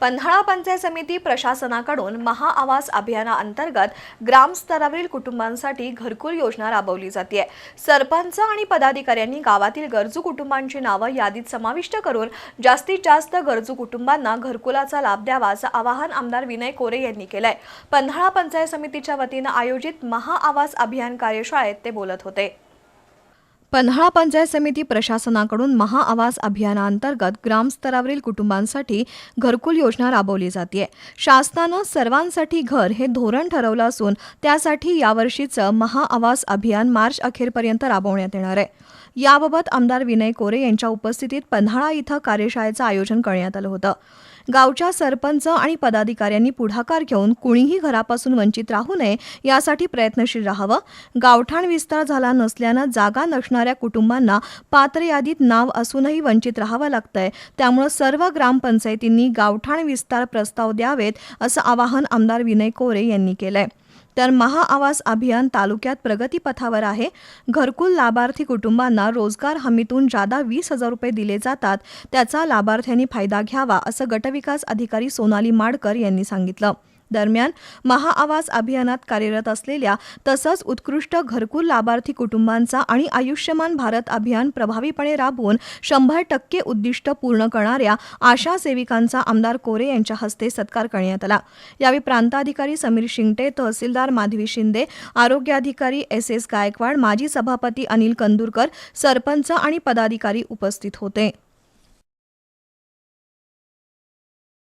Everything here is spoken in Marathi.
पन्हाळा पंचायत समिती प्रशासनाकडून महाआवास अभियानाअंतर्गत ग्रामस्तरावरील कुटुंबांसाठी घरकुल योजना राबवली जाते. सरपंच आणि पदाधिकाऱ्यांनी गावातील गरजू कुटुंबांची नावं यादीत समाविष्ट करून जास्तीत जास्त गरजू कुटुंबांना घरकुलाचा लाभ द्यावा असं आवाहन आमदार विनय कोरे यांनी केलंय. पन्हाळा पंचायत समितीच्या वतीनं आयोजित महाआवास अभियान कार्यशाळेत ते बोलत होते. पन्हाळा पंचायत समिती प्रशासनाकडून महाआवास अभियानाअंतर्गत ग्रामस्तरावरील कुटुंबांसाठी घरकुल योजना राबवली जाते शासनानं सर्वांसाठी घर हे धोरण ठरवलं असून त्यासाठी यावर्षीचं महाआवास अभियान मार्च अखेरपर्यंत राबवण्यात येणार आहे. याबाबत आमदार विनय कोरे यांच्या उपस्थितीत पन्हाळा इथं कार्यशाळेचं आयोजन करण्यात आलं होतं. गावच्या सरपंच आणि पदाधिकाऱ्यांनी पुढाकार घेऊन कुणीही घरापासून वंचित राहू नये यासाठी प्रयत्नशील राहावं. गावठाण विस्तार झाला नसल्यानं जागा नसणाऱ्या कुटुंबांना पात्र यादीत नाव असूनही वंचित राहावं लागतंय. त्यामुळं सर्व ग्रामपंचायतींनी गावठाण विस्तार प्रस्ताव द्यावेत असं आवाहन आमदार विनय कोरे यांनी केलंय. तर महाआवास अभियान तालुक्यात प्रगतीपथावर आहे. घरकुल लाभार्थी कुटुंबांना रोजगार हमीतून जादा वीस हजार रुपये दिले जातात त्याचा लाभार्थ्यांनी फायदा घ्यावा असं गटविकास अधिकारी सोनाली माडकर यांनी सांगितलं. दरम्यान महाआवास अभियानात कार्यरत असलेल्या तसंच उत्कृष्ट घरकुल लाभार्थी कुटुंबांचा आणि आयुष्यमान भारत अभियान प्रभावीपणे राबवून शंभर टक्के उद्दिष्ट पूर्ण करणाऱ्या आशा सेविकांचा आमदार कोरे यांच्या हस्ते सत्कार करण्यात आला. यावेळी प्रांताधिकारी समीर शिंगटे तहसीलदार माधवी शिंदे आरोग्याधिकारी एस एस गायकवाड माजी सभापती अनिल कंदुरकर सरपंच आणि पदाधिकारी उपस्थित होते.